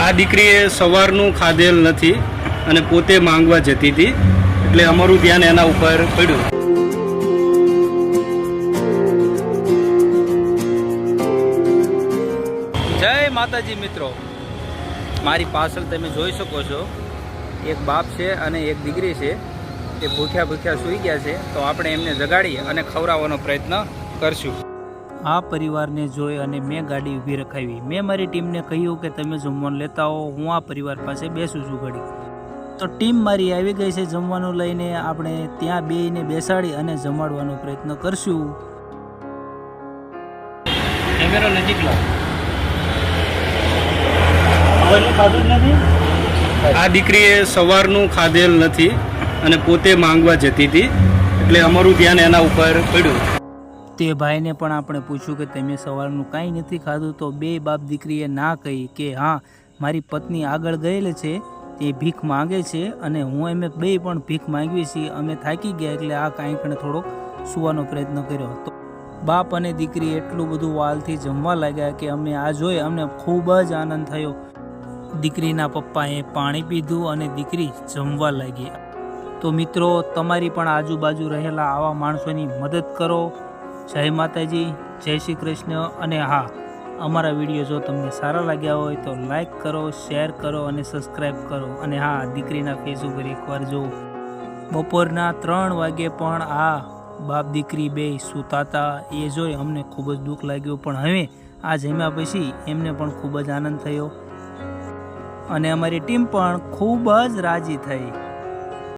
આ દીકરીએ સવારનું ખાધેલ નથી અને પોતે માંગવા જતી હતી, એટલે અમારું ધ્યાન એના ઉપર પડ્યું. જય માતાજી મિત્રો. મારી પાછળ તમે જોઈ શકો છો. એક બાપ છે અને એક દીકરી છે. એ ભૂખ્યા ભૂખ્યા સૂઈ ગયા છે. તો આપણે એમને જગાડી અને ખવડાવવાનો પ્રયત્ન કરશું. આ પરિવારને જોઈ અને મેં ગાડી ઊભી રખાવી. મેં મારી ટીમને કહ્યું કે તમે જમવાનું લેતા હો હું આ પરિવાર પાસે બેસું છું ઘડી તો ટીમ મારી આવી ગઈ છે જમવાનું લઈને આપણે ત્યાં બેને બેસાડી અને જમાડવાનો પ્રયત્ન કરશું. કેમેરો નજીક લાવ. આ દીકરીએ સવારનું ખાધેલ નથી અને પોતે માંગવા જતી હતી. એટલે અમારું ધ્યાન એના ઉપર પડ્યું. તે ભાઈને પણ આપણે પૂછ્યું કે, તમે સવારનું કાંઈ નથી ખાધું? તો બે બાપ દીકરીએ ના કહી કે, હા, મારી પત્ની આગળ ગયેલી છે, તે ભીખ માગે છે અને હું એમ બે પણ ભીખ માંગવી છીએ અમે થાકી ગયા એટલે આ કાંઈકણે થોડોક સુવાનો પ્રયત્ન કર્યો હતો. બાપ અને દીકરી એટલું બધું વાલથી જમવા લાગ્યા કે, અમે આ જોઈ અમને ખૂબ જ આનંદ થયો. દીકરીના પપ્પાએ પાણી પીધું અને દીકરી જમવા લાગી. તો મિત્રો, તમારી પણ આજુબાજુ રહેલા આવા માણસોની મદદ કરો. જય માતાજી, જય શ્રી કૃષ્ણ. અને હા, અમારા વીડિયો જો તમને સારા લાગ્યા હોય તો લાઈક કરો શેર કરો અને સબસ્ક્રાઈબ કરો. અને હા, દીકરીના ફેસ ઉપર એકવાર જુઓ. બપોરના ત્રણ વાગે પણ આ બાપ દીકરી બે સૂતા હતા એ જોઈ અમને ખૂબ જ દુઃખ લાગ્યું. પણ હવે આ જમ્યા પછી એમને પણ ખૂબ જ આનંદ થયો. અને અમારી ટીમ પણ ખૂબ જ રાજી થઈ.